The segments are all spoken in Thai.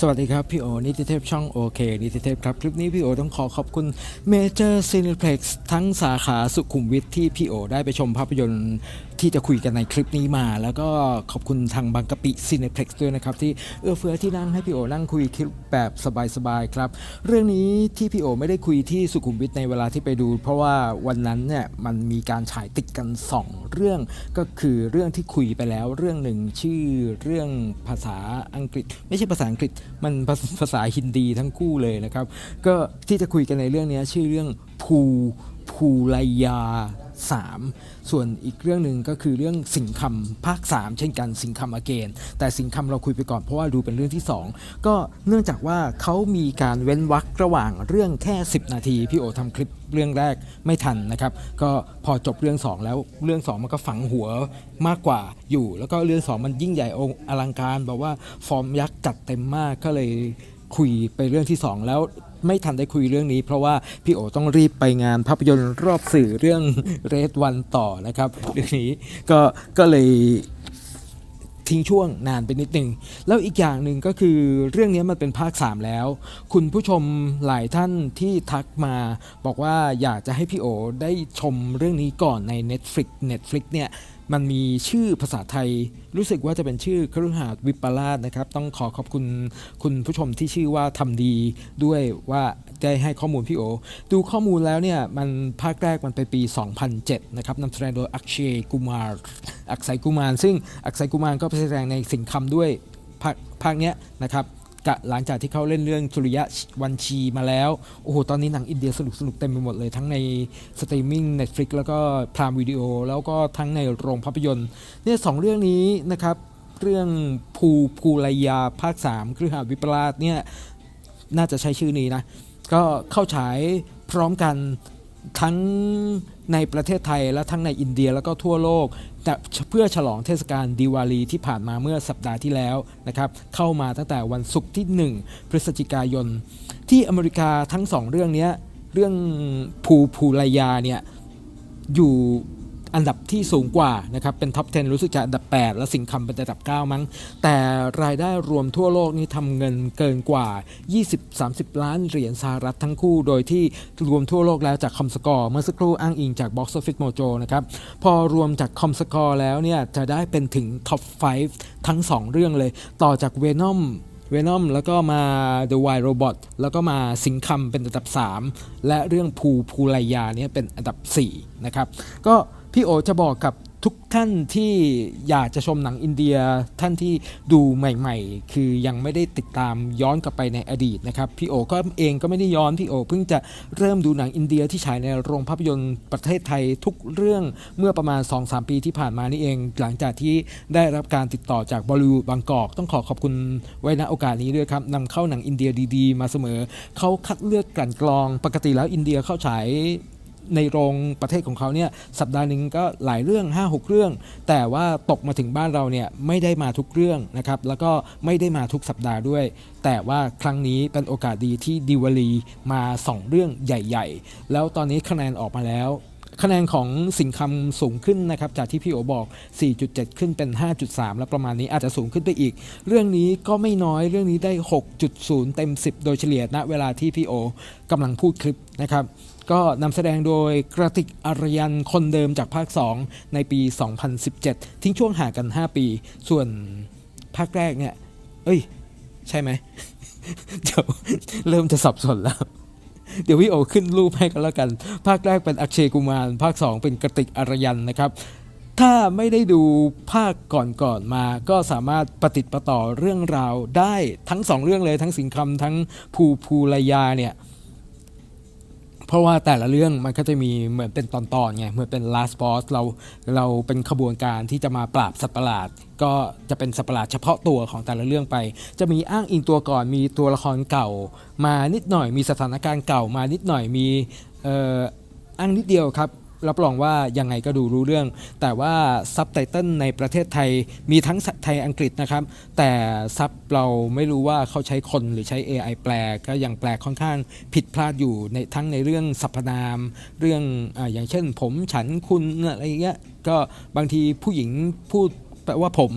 สวัสดีครับพี่โอนิติเทพช่องโอเคนิติเทพครับคลิปนี้พี่โอต้องขอขอบคุณเมเจอร์ซีนเพล็กซ์ทั้งสาขาสุขุมวิทที่พี่โอได้ไปชมภาพยนตร์ ที่จะคุยกันในคลิปนี้มา แล้วก็ขอบคุณทางบางกะปิ Cineplex ด้วยนะครับ ที่เอื้อเฟื้อที่นั่งให้พี่โอนั่งคุยคลิปแบบสบายๆครับ เรื่องนี้ที่พี่โอไม่ได้คุยที่สุขุมวิทในเวลาที่ไปดู เพราะว่าวันนั้นเนี่ยมันมีการฉายติดกัน 2 เรื่องก็คือเรื่องที่คุยไปแล้วเรื่องหนึ่งชื่อเรื่องภาษาอังกฤษ ไม่ใช่ภาษาอังกฤษมันภาภาษาฮินดีทั้งคู่เลยนะครับ ก็ที่จะคุยกันในเรื่องนี้ชื่อเรื่องภูภูไลยา 3 ส่วนอีกเรื่องหนึ่งก็คือเรื่องสิงคำภาค 3 เช่นกันสิงคำอเกนแต่สิงคำเราคุยไปก่อนเพราะว่าดูเป็นเรื่องที่ 2 ก็เนื่องจากว่าเขามีการเว้นวรรคระหว่างเรื่องแค่ 10 นาที พี่โอทำคลิปเรื่องแรกไม่ทันนะครับ ก็พอจบเรื่อง 2 แล้วเรื่อง 2 มันก็ฝังหัวมากกว่าอยู่ แล้วก็เรื่อง 2 มันยิ่งใหญ่องอลังการแบบว่าฟอร์มยักษ์จัดเต็มมากก็เลยคุยไปเรื่องที่ 2 แล้ว ไม่ทันได้คุยเรื่องนี้ เพราะว่าพี่โอต้องรีบไปงานภาพยนตร์รอบสื่อเรื่องเรดวันต่อนะครับเรื่องนี้ก็ก็เลย ทิ้งช่วงนานไปนิดหนึ่งแล้วอีกอย่างหนึ่งก็คือเรื่องนี้มันเป็นภาค 3 แล้ว คุณผู้ชมหลายท่านที่ทักมา บอกว่าอยากจะให้พี่โอได้ชมเรื่องนี้ก่อนใน Netflix Netflix เนี่ยมันมีชื่อภาษาไทย รู้สึกว่าจะเป็นชื่อคฤหาสน์วิปลาสนะครับ ต้องขอขอบคุณคุณผู้ชมที่ชื่อว่าทำดีด้วยว่า ได้ให้ข้อมูลพี่โอ ดูข้อมูลแล้วเนี่ย มันภาคแรกมันเป็นปี 2007 นะครับนำแสดงโดยอักเชยกุมารอักไสยกุมาร ซึ่งอักไสยกุมารก็แสดงในสิงคำด้วยภาคภาคเนี้ยนะครับกะหลังจากที่เขาเล่นเรื่องสุริยะวันชีมาแล้ว โอ้โห ตอนนี้หนังอินเดียสนุกสนุกเต็มไปหมดเลย ทั้งในสตรีมมิ่ง Netflix แล้วก็พรามวิดีโอ แล้วก็ทั้งในโรงภาพยนตร์ เนี่ยสองเรื่องนี้นะครับ เรื่องภูภูรายาภาค3ครือหาสน์วิปลาสเนี่ย น่าจะใช้ชื่อนี้นะ ก็เข้าฉายพร้อมกันทั้งในประเทศไทยและทั้งในอินเดียแล้วก็ทั่วโลก แต่เพื่อฉลองเทศกาลดิวาลีที่ผ่านมาเมื่อสัปดาห์ที่แล้วนะครับเข้ามาตั้งแต่วันศุกร์ที่ 1 พฤศจิกายน ที่อเมริกาทั้งสองเรื่องนี้เรื่องภูภูรายาเนี่ยอยู่ อันดับที่สูงกว่านะครับเป็นท็อป 10 รู้สึกจะอันดับ 8 และสิงคำเป็นอันดับ 9 มั้ง แต่รายได้รวมทั่วโลกนี่ทำเงินเกินกว่า 20-30 ล้านเหรียญสหรัฐทั้งคู่ โดยที่รวมทั่วโลกแล้วจากคอมสกอร์เมื่อสักครู่อ้างอิงจาก Box Office Mojo นะครับพอรวมจากคอมสกอร์แล้วเนี่ยจะได้เป็นถึงท็อป 5 ทั้ง 2 เรื่องเลย ต่อจาก Venom เวนอมแล้วก็มา The Wild Robot แล้วก็มาสิงคำเป็นอันดับ 3 และเรื่องภูภูไลยาเนี่ยเป็นอันดับ 4 นะครับ ก็ พี่โอจะบอกกับทุกท่านที่อยากจะชมหนังอินเดียท่านที่ดูใหม่ๆ คือยังไม่ได้ติดตามย้อนกลับไปในอดีตนะครับพี่โอก็เองก็ไม่ได้ย้อนพี่โอเพิ่งจะเริ่มดูหนังอินเดียที่ฉายในโรงภาพยนตร์ประเทศไทยทุกเรื่องเมื่อประมาณ 2-3 ปีที่ผ่านมานี่เอง หลังจากที่ได้รับการติดต่อจากบอลิวูดบางกอก ต้องขอขอบคุณไว้ณโอกาสนี้ด้วยครับนำเข้าหนังอินเดียดีๆ มาเสมอเขาคัดเลือกกลั่นกรอง ปกติแล้วอินเดียเข้าฉาย ในโรงประเทศของเขาเนี่ยสัปดาห์หนึ่งก็หลายเรื่อง 5-6 เรื่อง แต่ว่าตกมาถึงบ้านเราเนี่ยไม่ได้มาทุกเรื่องนะครับแล้วก็ไม่ได้มาทุกสัปดาห์ด้วย แต่ว่าครั้งนี้เป็นโอกาสดีที่ดิวาลีมา 2 เรื่องใหญ่ ๆ แล้วตอนนี้คะแนนออกมาแล้ว คะแนนของสิงคำสูงขึ้นนะครับจากที่พี่โอบอก 4.7 ขึ้นเป็น 5.3 แล้วประมาณนี้อาจจะสูงขึ้นไปอีก เรื่องนี้ก็ไม่น้อยเรื่องนี้ได้ 6.0 เต็ม 10 โดยเฉลี่ยณเวลาที่พี่โอกำลังพูดคลิปนะครับก็นำแสดงโดยกระติกอารยันคนเดิมจากภาค 2 ในปี 2017 ทิ้งช่วงห่างกัน 5 ปี ส่วนภาคแรกเนี่ย เอ้ย ใช่ไหม เดี๋ยวเริ่มจะสับสนแล้ว เดี๋ยวพี่โอขึ้นรูปให้กันแล้วกัน ภาคแรกเป็นอักเชกุมาร ภาค 2 เป็นกระติกอารยันนะครับ ถ้าไม่ได้ดูภาคก่อนๆมา ก็สามารถปฏิติดประต่อเรื่องราวได้ทั้งสองเรื่องเลยทั้งสิงคำทั้งภูภูรยาเนี่ย เพราะว่าแต่ละเรื่องมันก็จะมีเหมือนเป็นตอนๆไงเหมือนเป็น last boss เราเราเป็นขบวนการที่จะมาปราบสัตว์ประหลาด ก็จะเป็นสัตว์ประหลาดเฉพาะตัวของแต่ละเรื่องไป จะมีอ้างอิงตัวก่อนมีตัวละครเก่า มานิดหน่อยมีสถานการณ์เก่ามานิดหน่อยมีเอ่ออ้างนิดเดียวครับ รับรองว่ายังไงก็ดูรู้เรื่อง แต่ว่าซับไตเติลในประเทศไทยมีทั้งไทยอังกฤษนะครับ แต่ซับเราไม่รู้ว่าเขาใช้คนหรือใช้ AI แปลก็ยังแปลค่อนข้างผิดพลาดอยู่ในทั้งในเรื่องสรรพนาม เรื่องออย่างเช่น ผมฉันคุณอะไรเงี้ยก็บางทีผู้หญิงพูดแปลว่าผม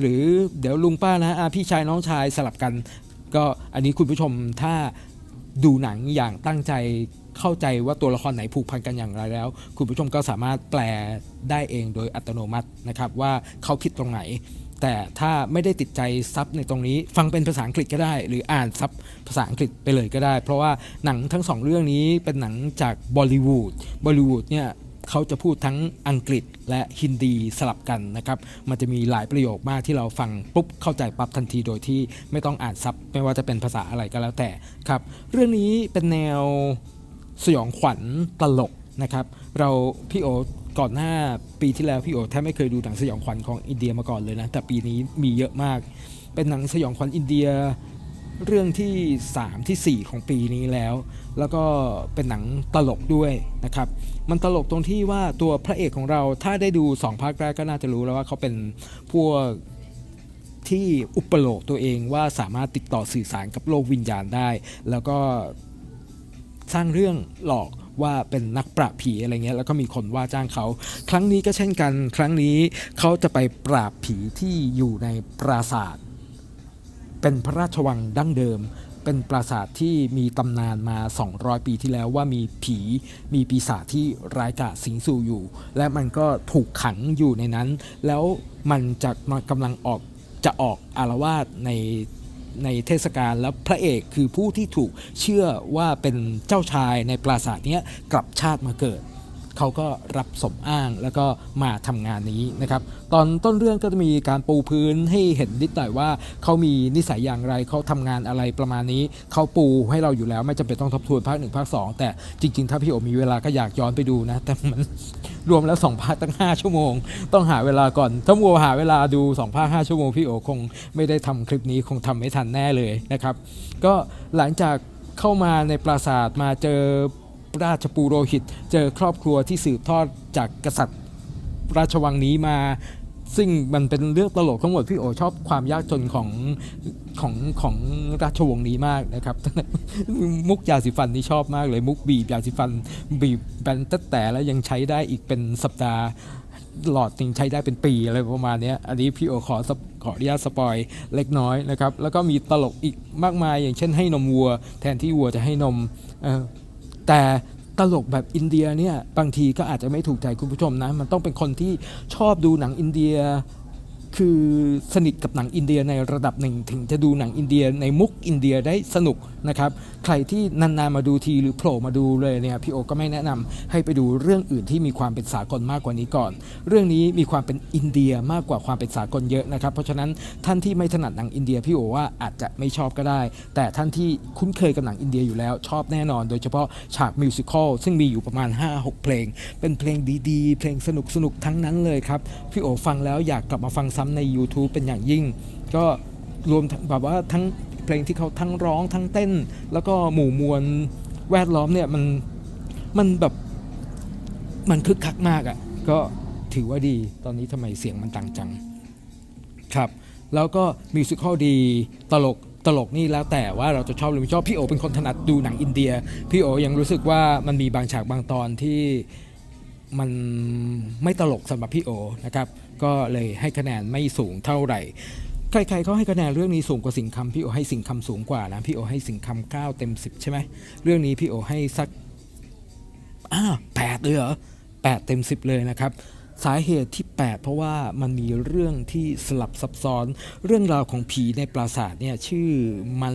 หรือเดี๋ยวลุงป้านะอาพี่ชายน้องชายสลับกัน ก็อันนี้คุณผู้ชมถ้าดูหนังอย่างตั้งใจ เข้าใจว่าตัวละครไหนผูกพันกันอย่างไรแล้ว คุณผู้ชมก็สามารถแปลได้เองโดยอัตโนมัตินะครับว่าเขาคิดตรงไหน แต่ถ้าไม่ได้ติดใจซับในตรงนี้ ฟังเป็นภาษาอังกฤษก็ได้ หรืออ่านซับภาษาอังกฤษไปเลยก็ได้ เพราะว่าหนังทั้งสองเรื่องนี้เป็นหนังจากบอลิวูดบอลิวูดเนี่ยเขาจะพูดทั้งอังกฤษและฮินดีสลับกันนะครับ มันจะมีหลายประโยคมากที่เราฟังปุ๊บเข้าใจปั๊บทันทีโดยที่ไม่ต้องอ่านซับไม่ว่าจะเป็นภาษาอะไรก็แล้วแต่ครับ เรื่องนี้เป็นแนว สยองขวัญตลกนะครับ เราพี่โอก่อนหน้าปีที่แล้วพี่โอแทบไม่เคยดูหนังสยองขวัญของอินเดียมาก่อนเลยนะ แต่ปีนี้มีเยอะมาก เป็นหนังสยองขวัญอินเดียเรื่องที่ 3 ที่ 4 ของปีนี้แล้ว แล้วก็เป็นหนังตลกด้วยนะครับ มันตลกตรงที่ว่าตัวพระเอกของเราถ้าได้ดู 2 ภาคแรกก็น่าจะรู้แล้วว่าเขาเป็นพวกที่อุปโลกตัวเองว่าสามารถติดต่อสื่อสารกับโลกวิญญาณได้ แล้วก็ สร้างเรื่องหลอกว่าเป็นนักปราบผีอะไรเงี้ยแล้วก็มีคนว่าจ้างเขา ครั้งนี้ก็เช่นกัน ครั้งนี้เขาจะไปปราบผีที่อยู่ในปราสาท เป็นพระราชวังดั้งเดิม เป็นปราสาทที่มีตำนานมา 200 ปีที่แล้วว่ามีผีมีปีศาจที่ร้ายกาจสิงสู่อยู่ และมันก็ถูกขังอยู่ในนั้น แล้วมันจะมันกำลังออกจะออกอารวาสใน ในเทศกาลแล้วพระเอกคือผู้ที่ถูกเชื่อว่าเป็นเจ้าชายในปราสาทนี้กลับชาติมาเกิด เขาก็รับสมอ้างแล้วก็มาทำงานนี้นะครับตอนต้นเรื่องก็จะมีการปูพื้นให้เห็นนิดหน่อยว่าเขามีนิสัยอย่างไรเขาทำงานอะไรประมาณนี้เขาปูให้เราอยู่แล้วไม่จำเป็นต้องทบทวนภาคหนึ่งภาคสองแต่จริง ๆ ถ้าพี่โอมีเวลาก็อยากย้อนไปดูนะ แต่มันรวมแล้วสองภาคตั้ง 5 ชั่วโมง ต้องหาเวลาก่อนถ้ามัวหาเวลาดู2ภาค5ชั่วโมงพี่โอคงไม่ได้ทำคลิปนี้คงทำไม่ทันแน่เลยนะครับ ก็หลังจากเข้ามาในปราสาทมาเจอ ราชปูโรหิต เจอครอบครัวที่สืบทอดจากกษัตริย์ราชวังนี้มาซึ่งมันเป็นเรื่องตลกทั้งหมดพี่โอชอบความยากจนของของของราชวงศ์นี้มากนะครับ มุกยาสีฟันนี่ชอบมากเลย มุกบีบยาสีฟัน บีบแบนตั้งแต่แล้วยังใช้ได้อีกเป็นสัปดาห์หลอดหนึ่งใช้ได้เป็นปีอะไรประมาณนี้อันนี้พี่โอขอขออนุญาตสปอยเล็กน้อยนะครับ แล้วก็มีตลกอีกมากมาย อย่างเช่นให้นมวัว แทนที่วัวจะให้นมเแต่ตลกแบบอินเดียเนี่ยบางทีก็อาจจะไม่ถูกใจคุณผู้ชมนะ มันต้องเป็นคนที่ชอบดูหนังอินเดีย คือสนิทกับหนังอินเดียในระดับหนึ่ง ถึงจะดูหนังอินเดียในมุกอินเดียได้สนุกนะครับ ใครที่นานๆมาดูทีหรือโผล่มาดูเลยเนี่ยพี่โอก็ไม่แนะนำให้ไปดูเรื่องอื่นที่มีความเป็นสากลมากกว่านี้ก่อน เรื่องนี้มีความเป็นอินเดียมากกว่าความเป็นสากลเยอะนะครับ เพราะฉะนั้นท่านที่ไม่ถนัดหนังอินเดียพี่โอว่าอาจจะไม่ชอบก็ได้ แต่ท่านที่คุ้นเคยกับหนังอินเดียอยู่แล้วชอบแน่นอน โดยเฉพาะฉากมิวสิควลซึ่งมีอยู่ประมาณ 5-6 เพลง เป็นเพลงดีๆ เพลงสนุกๆทั้งนั้นเลยครับพี่โอฟังแล้วอยากกลับมาฟังซ้ำใน YouTube เป็นอย่างยิ่ง ก็รวมแบบว่าทั้งเพลงที่เขาทั้งร้องทั้งเต้น แล้วก็หมู่มวลแวดล้อมเนี่ยมันมันแบบมันคึกคักมากอะ่ะก็ถือว่าดีตอนนี้ทำไมเสียงมันต่างจังครับแล้วก็มิวสิควลดีตลกตลกนี่แล้วแต่ว่าเราจะชอบหรือไม่ชอบพี่โอเป็นคนถนัดดูหนังอินเดีย พี่โอยังรู้สึกว่ามันมีบางฉากบางตอนที่มันไม่ตลกสำหรับพี่โอนะครับ ก็เลยให้คะแนนไม่สูงเท่าไหร่ ใครๆเขาให้คะแนนเรื่องนี้สูงกว่าสิงคำพี่โอให้สิงคำสูงกว่านะพี่โอให้สิงคำเก้าเต็มสิบใช่ไหมเรื่องนี้พี่โอให้สักอ้าแปดเลยเหรอแปดเต็มสิบเลยนะครับสาเหตุที่ 8 เพราะว่ามันมีเรื่องที่สลับซับซ้อน เรื่องราวของผีในปราสาทเนี่ยชื่อมัน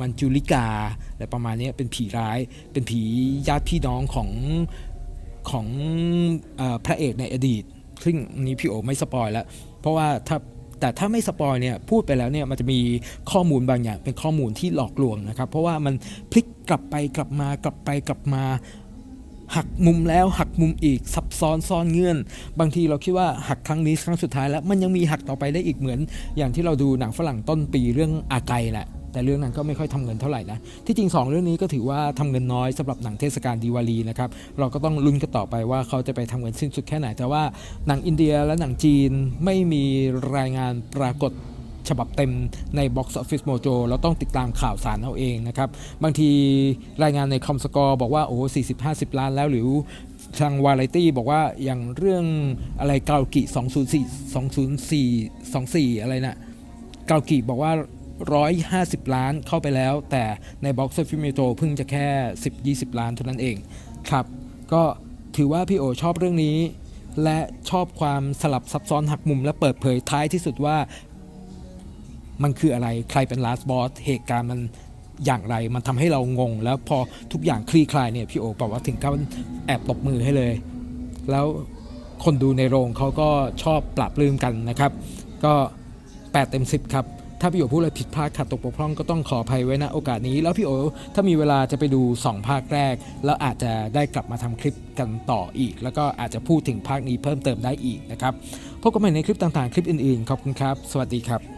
มันจุลิกาอะไรประมาณนี้เป็นผีร้าย เป็นผีญาติพี่น้องของของอพระเอกในอดีต ซึ่งนนี้พี่โอไม่สปอยแล้ว เพราะว่าถ้าแต่ถ้าไม่สปอยเนี่ยพูดไปแล้วเนี่ยมันจะมีข้อมูลบางอย่างเป็นข้อมูลที่หลอกลวงนะครับ เพราะว่ามันพลิกกลับไปกลับมากลับไปกลับมา หักมุมแล้วหักมุมอีกซับซ้อนซ่อนเงื่อน บางทีเราคิดว่าหักครั้งนี้ครั้งสุดท้ายแล้ว มันยังมีหักต่อไปได้อีกเหมือน อย่างที่เราดูหนังฝรั่งต้นปีเรื่องอาไกแหละ แต่เรื่องนั้นก็ไม่ค่อยทำเงินเท่าไหร่นะ ที่จริง 2 เรื่องนี้ก็ถือว่าทำเงินน้อยสำหรับหนังเทศกาลดีวาลีนะครับ เราก็ต้องลุ้นกันต่อไปว่าเขาจะไปทำเงินสิ้นสุดแค่ไหน แต่ว่าหนังอินเดียและหนังจีนไม่มีรายงานปรากฏฉบับเต็มใน Box Office Mojo เราต้องติดตามข่าวสารเอาเองนะครับ บางทีรายงานในคอมสกอร์บอกว่าโอ้40 50 ล้านแล้วหรือทางวาไรตี้บอกว่าอย่างเรื่องอะไรเกากิ 204 204 24 อะไรนะ่ะเกากิบอกว่า 150 ล้านเข้าไปแล้ว แต่ใน Box Office Metro เพิ่งจะแค่ 10-20 ล้านเท่านั้นเองครับ ก็ถือว่าพี่โอชอบเรื่องนี้ และชอบความสลับซับซ้อนหักมุมและเปิดเผยท้ายที่สุดว่า มันคืออะไรใครเป็น last boss เหตุการณ์มันอย่างไรมันทำให้เรางง แล้วพอทุกอย่างคลี่คลายเนี่ยพี่โอบอกว่าถึงกับแอบตบมือให้เลย แล้วคนดูในโรงเขาก็ชอบปรับลืมกันนะครับ ก็ 8 เต็ม 10 ครับ ถ้าพี่โอพูดอะไรผิดพลาดขาดตกบกพร่องก็ต้องขออภัยไว้นะโอกาสนี้ แล้วพี่โอถ้ามีเวลาจะไปดู 2 ภาคแรก แล้วอาจจะได้กลับมาทำคลิปกันต่ออีก แล้วก็อาจจะพูดถึงภาคนี้เพิ่มเติมได้อีกนะครับพบกันใหม่ในคลิปต่างๆ คลิปอื่นๆขอบคุณครับ สวัสดีครับ